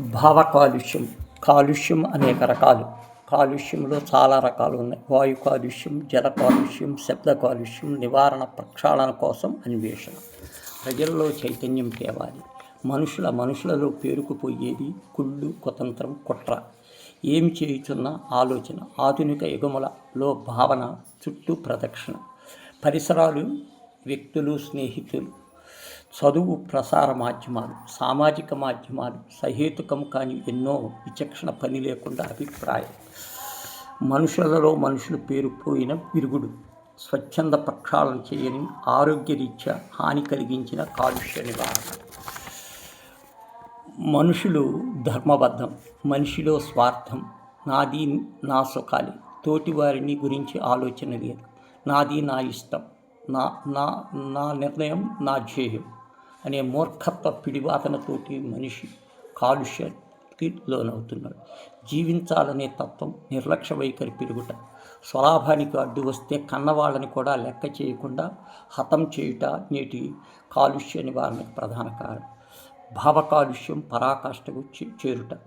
భావ కాలుష్యం కాలుష్యం అనేక రకాలు. కాలుష్యంలో చాలా రకాలు ఉన్నాయి. వాయు కాలుష్యం జల కాలుష్యం శబ్ద కాలుష్యం నివారణ ప్రక్షాళన కోసం అన్వేషణ. ప్రజల్లో చైతన్యం తేవాలి. మనుషుల మనుషులలో పేరుకుపోయేది కుళ్ళు కుతంత్రం కుట్ర. ఏమి చేయుచున్న ఆలోచన ఆధునిక యుగములలో భావన చుట్టూ ప్రదక్షిణ. పరిసరాలు వ్యక్తులు స్నేహితులు చదువు ప్రసార మాధ్యమాలు సామాజిక మాధ్యమాలు సహేతుకం కాని ఎన్నో విచక్షణ పని లేకుండా అభిప్రాయం. మనుషులలో మనుషులు పేరుపోయిన విరుగుడు స్వచ్ఛంద ప్రక్షాళన చేయని ఆరోగ్యరీత్యా హాని కలిగించిన కాలుష్య నివారణ. మనుషులు ధర్మబద్ధం మనిషిలో స్వార్థం నాది నా సుఖాలి తోటి వారిని గురించి ఆలోచన లేదు నాది నా ఇష్టం నా నా నా నిర్ణయం నా ధ్యేయం. అనే మూర్ఖత్వ పిడివాదనతోటి మనిషి కాలుష్యానికి లోనవుతున్నాడు జీవించాలనే తత్వం నిర్లక్ష్య వైఖరి పెరుగుట స్వలాభానికి అడ్డు వస్తే కన్నవాళ్ళని కూడా లెక్క చేయకుండా హతం చేయుట నేటి కాలుష్య నివారణకు ప్రధాన కారణం. భావకాలుష్యం పరాకాష్ఠకు చే- చేరుట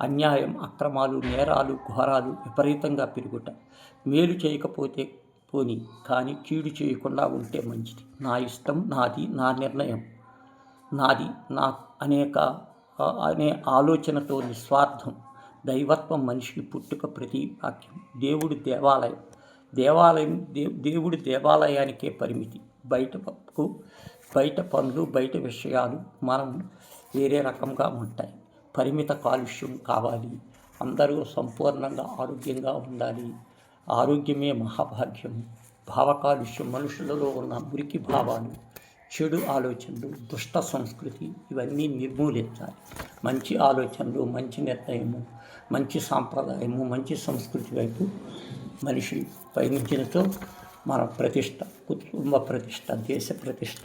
అన్యాయం అక్రమాలు నేరాలు ఘోరాలు విపరీతంగా పెరుగుట. మేలు చేయకపోతే పోని కానీ కీడు చేయకుండా ఉంటే మంచిది. నా ఇష్టం నాది నా నిర్ణయం. నాది నా అనేక అనే ఆలోచనతో నిస్వార్థం దైవత్వం మనిషికి పుట్టుక ప్రతి వాక్యం దేవుడి దేవాలయం దేవాలయం దే దేవుడి దేవాలయానికే పరిమితి. బయటకు బయట పనులు బయట విషయాలు మనం వేరే రకంగా ఉంటాయి. పరిమిత కాలుష్యం కావాలి. అందరూ సంపూర్ణంగా ఆరోగ్యంగా ఉండాలి. ఆరోగ్యమే మహాభాగ్యం. భావ కాలుష్యం మనుషులలో ఉన్న మురికి భావాలు. చెడు ఆలోచనలు దుష్ట సంస్కృతి ఇవన్నీ నిర్మూలించాలి. మంచి ఆలోచనలు మంచి నిర్ణయము మంచి సాంప్రదాయము మంచి సంస్కృతి వైపు మనిషి పయనించినతో మన ప్రతిష్ట కుటుంబ ప్రతిష్ట దేశ ప్రతిష్ట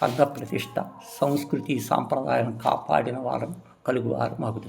సంఘ ప్రతిష్ట సంస్కృతి సాంప్రదాయం కాపాడిన వారం కలుగువారు మాకు